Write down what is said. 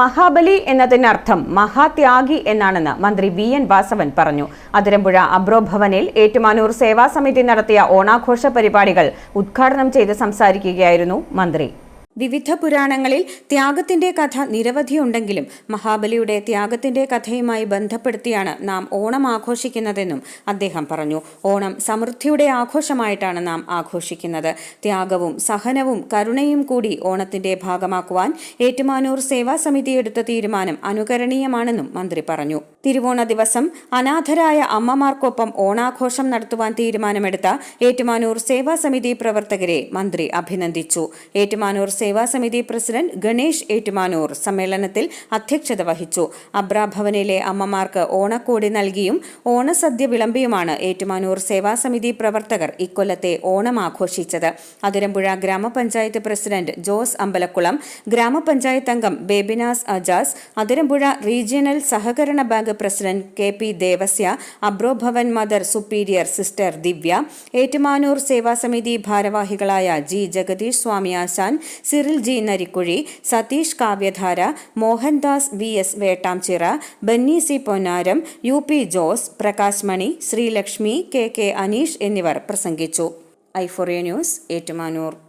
മഹാബലി എന്നതിനർത്ഥം മഹാത്യാഗി എന്നാണെന്ന് മന്ത്രി വി എൻ വാസവൻ പറഞ്ഞു. അതിരമ്പുഴ അബ്രോ ഭവനിൽ ഏറ്റുമാനൂർ സേവാ സമിതി നടത്തിയ ഓണാഘോഷ പരിപാടികൾ ഉദ്ഘാടനം ചെയ്ത് സംസാരിക്കുകയായിരുന്നു മന്ത്രി. വിവിധ പുരാണങ്ങളിൽ ത്യാഗത്തിന്റെ കഥ നിരവധിയുണ്ടെങ്കിലും മഹാബലിയുടെ ത്യാഗത്തിന്റെ കഥയുമായി ബന്ധപ്പെടുത്തിയാണ് നാം ഓണം ആഘോഷിക്കുന്നതെന്നും അദ്ദേഹം പറഞ്ഞു. ഓണം സമൃദ്ധിയുടെ ആഘോഷമായിട്ടാണ് നാം ആഘോഷിക്കുന്നത്. ത്യാഗവും സഹനവും കരുണയും കൂടി ഓണത്തിന്റെ ഭാഗമാക്കുവാൻ ഏറ്റുമാനൂർ സേവാ സമിതി എടുത്ത തീരുമാനം അനുകരണീയമാണെന്നും മന്ത്രി പറഞ്ഞു. തിരുവോണ ദിവസം അനാഥരായ അമ്മമാർക്കൊപ്പം ഓണാഘോഷം നടത്തുവാൻ തീരുമാനമെടുത്ത ഏറ്റുമാനൂർ സേവാ സമിതി പ്രവർത്തകരെ മന്ത്രി അഭിനന്ദിച്ചു. ഏറ്റുമാനൂർ സേവാ സമിതി പ്രസിഡന്റ് ഗണേഷ് ഏറ്റുമാനൂർ സമ്മേളനത്തിൽ അധ്യക്ഷത വഹിച്ചു. അബ്രാഭവനിലെ അമ്മമാർക്ക് ഓണക്കോടി നൽകിയും ഓണസദ്യ വിളമ്പിയുമാണ് ഏറ്റുമാനൂർ സേവാ സമിതി പ്രവർത്തകർ ഇക്കൊല്ലത്തെ ഓണം ആഘോഷിച്ചത്. അതിരമ്പുഴ ഗ്രാമപഞ്ചായത്ത് പ്രസിഡന്റ് ജോസ് അമ്പലക്കുളം ഗ്രാമപഞ്ചായത്ത് അംഗം ബേബിനാസ് അജാസ് അതിരമ്പുഴ റീജിയണൽ സഹകരണ bank president K P Devasya Abrobhavan mother superior sister Divya Ettumanoor Seva Samiti ഭാരവാഹികളായ G. Jagadish Swami Asan Cyril G Narikkuzhi Satheesh Kavyadhara Mohandas V S Vettamchira Benny C Ponnaram U P Jose Prakash Mani Sreelakshmi K K Aneesh എന്നിവർ പ്രസംഗിച്ചു. Iforia news Ettumanoor.